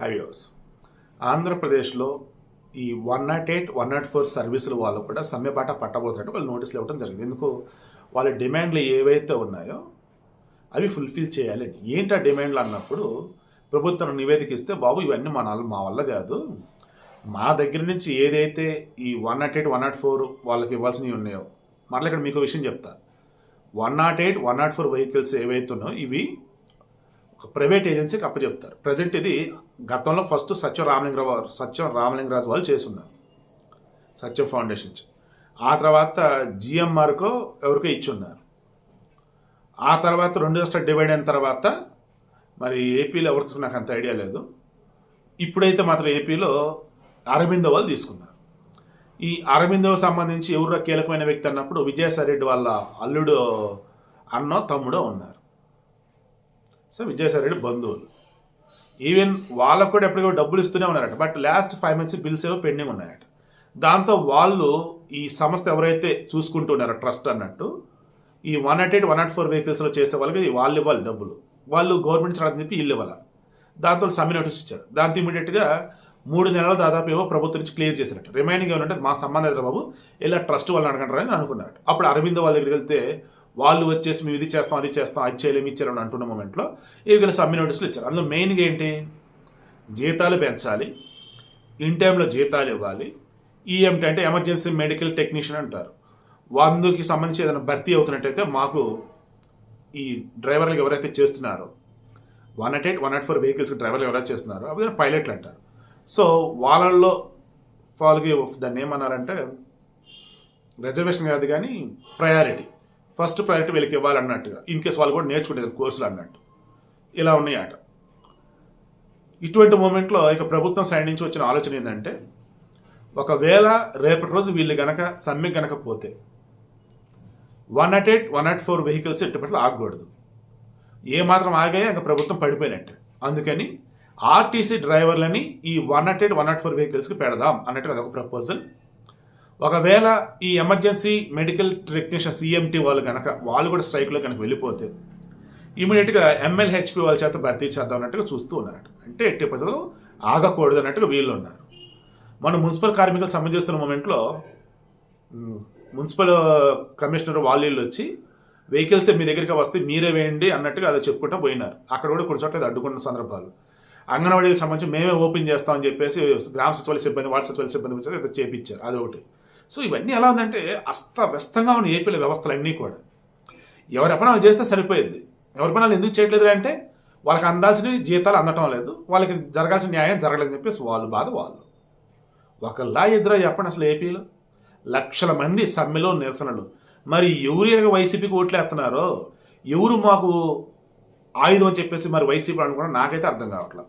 Highways. ఆంధ్రప్రదేశ్లో ఈ one nought eight one nought four సర్వీసుల వాళ్ళు కూడా సమ్మెబాట పట్టబోతున్నట్టు వాళ్ళు నోటీసులు ఇవ్వడం జరిగింది. ఎందుకు? వాళ్ళ డిమాండ్లు ఏవైతే ఉన్నాయో అవి ఫుల్ఫిల్ చేయాలండి ఏంటి ఆ డిమాండ్లు అన్నప్పుడు ప్రభుత్వం నివేదిక ఇస్తే బాబు ఇవన్నీ మన మా వల్ల కాదు. మా దగ్గర నుంచి ఏదైతే ఈ one nought eight one nought four వాళ్ళకి ఇవ్వాల్సినవి ఉన్నాయో మరలా ఇక్కడ మీకు విషయం చెప్తా. One nought eight one nought four vehicles ఏవైతే ఉన్నాయో ఇవి ఒక ప్రైవేట్ ఏజెన్సీకి అప్పచెప్తారు. ప్రజెంట్ ఇది గతంలో ఫస్ట్ సత్యం రామలింగరావు సత్యం రామలింగరాజు వాళ్ళు చేసున్నారు. సత్యం ఫౌండేషన్ ఆ తర్వాత జిఎంఆర్కో ఎవరికో ఇచ్చున్నారు. ఆ తర్వాత రెండు రాష్ట్రాలు డివైడ్ అయిన తర్వాత మరి ఏపీలో ఎవరు నాకు అంత ఐడియా లేదు. ఇప్పుడైతే మాత్రం ఏపీలో అరవిందో వాళ్ళు తీసుకున్నారు. ఈ అరవిందోకి సంబంధించి ఎవరు కీలకమైన వ్యక్తి అన్నప్పుడు విజయసాయి రెడ్డి వాళ్ళ అల్లుడు అన్నో తమ్ముడో ఉన్నారు. సో విజయసాయి రెడ్డి బంధువులు. ఈవెన్ వాళ్ళకు కూడా ఎప్పటికీ డబ్బులు ఇస్తూనే ఉన్నారట. But last five months bills ఏవో పెండింగ్ ఉన్నాయట. దాంతో వాళ్ళు ఈ సంస్థ ఎవరైతే చూసుకుంటున్నారో ట్రస్ట్ అన్నట్టు ఈ one nought eight one nought four వెహికల్స్లో చేసే వాళ్ళకి వాళ్ళు ఇవ్వాలి డబ్బులు. వాళ్ళు గవర్నమెంట్ నుంచి రాదని చెప్పి ఇల్లు ఇవ్వాలి? దాంతో సమ్మె నోటీస్ ఇచ్చారు. దాంతో ఇమీడియట్గా మూడు నెలల దాదాపు ఏవో ప్రభుత్వం నుంచి క్లియర్ చేసినట్టు రిమైనింగ్ ఏమంటే మా సంబంధం బాబు. ఇలా ట్రస్ట్ వాళ్ళని అడగంటారని అనుకున్నారు అప్పుడు అరవింద్ వాళ్ళ దగ్గరికి వెళ్తే వాళ్ళు వచ్చేసి మేము ఇది చేస్తాం అది చేస్తాం అది చేయలేము ఇచ్చారని అంటున్న మూమెంట్లో ఇవి వీళ్ళు సమ్మె నోటీసులు ఇచ్చారు. అందులో మెయిన్గా ఏంటి? జీతాలు పెంచాలి ఇన్ టైంలో జీతాలు ఇవ్వాలి ఈఎంటీ అంటే ఎమర్జెన్సీ మెడికల్ టెక్నీషియన్ అంటారు. వందుకి సంబంధించి ఏదైనా భర్తీ అవుతున్నట్టయితే మాకు ఈ డ్రైవర్లకు ఎవరైతే చేస్తున్నారో one nought eight one nought four vehicles డ్రైవర్లు ఎవరైతే చేస్తున్నారో అవి పైలట్లు అంటారు. సో వాళ్ళల్లో వాళ్ళకి దాన్ని ఏమన్నారంటే రిజర్వేషన్ కాదు కానీ ప్రయారిటీ ఫస్ట్ ప్రయారిటీ వీళ్ళకి ఇవ్వాలన్నట్టుగా ఇన్ కేస్ వాళ్ళు కూడా నేర్చుకుంటారు కోర్సులు అన్నట్టు. ఇలా ఉన్నాయి ఆట ఇటువంటి మూమెంట్లో ఇక ప్రభుత్వం సైడ్ నుంచి వచ్చిన ఆలోచన ఏంటంటే ఒకవేళ రేపటి రోజు వీళ్ళు గనక సమ్మె గనక పోతే one nought eight one nought four vehicles ఎట్టుపట్ల ఆగకూడదు. ఏ మాత్రం ఆగాయో ఇంకా ప్రభుత్వం పడిపోయినట్టు. అందుకని ఆర్టీసీ డ్రైవర్లని ఈ one nought eight one nought four వెహికల్స్కి పెడదాం అన్నట్టుగా అదొక ప్రపోజల్ ఒకవేళ ఈ ఎమర్జెన్సీ మెడికల్ టెక్నీషియన్ సిఎంటీ వాళ్ళు కనుక వాళ్ళు కూడా స్ట్రైక్లో కనుక వెళ్ళిపోతే ఇమీడియట్గా ఎంఎల్హెచ్పి వాళ్ళ చేత భర్తీ చేద్దాం అన్నట్టుగా చూస్తూ ఉన్నారట. అంటే ఎట్టి ప్రజలు ఆగకూడదు అన్నట్టుగా వీళ్ళు ఉన్నారు. మన మున్సిపల్ కార్మికులు సమ్మె చేస్తున్న మూమెంట్లో మున్సిపల్ కమిషనర్ వాళ్ళు వచ్చి వెహికల్స్ మీ దగ్గరికి వస్తే మీరే వేయండి అన్నట్టుగా అది చెప్పుకుంటూ పోయినారు. అక్కడ కూడా కొన్ని చోట్ల అడ్డుకున్న సందర్భాలు. అంగన్వాడీకి సంబంధించి మేమే ఓపెన్ చేస్తామని చెప్పేసి గ్రామ సచివాలయ సిబ్బంది వార్డు సచివాలయ సిబ్బంది వచ్చి చేపించారు. అది ఒకటి సో ఇవన్నీ ఎలా ఉందంటే అస్తవ్యస్తంగా ఉన్న ఏపీల వ్యవస్థలన్నీ కూడా. ఎవరి పని వాళ్ళు చేస్తే సరిపోయింది. ఎవరి పనాలు వాళ్ళు ఎందుకు చేయట్లేదు అంటే వాళ్ళకి అందాల్సిన జీతాలు అందటం లేదు. వాళ్ళకి జరగాల్సిన న్యాయం జరగలేదని చెప్పేసి వాళ్ళు బాధ వాళ్ళు. ఒకలా ఇద్దరు చెప్పండి అసలు ఏపీలో? లక్షల మంది సమ్మెలో నిరసనలు. మరి ఎవరు వైసీపీకి ఓట్లు వేస్తున్నారో ఎవరు మాకు ఆయుధం అని చెప్పేసి మరి వైసీపీ అనుకున్నా నాకైతే అర్థం కావట్లేదు.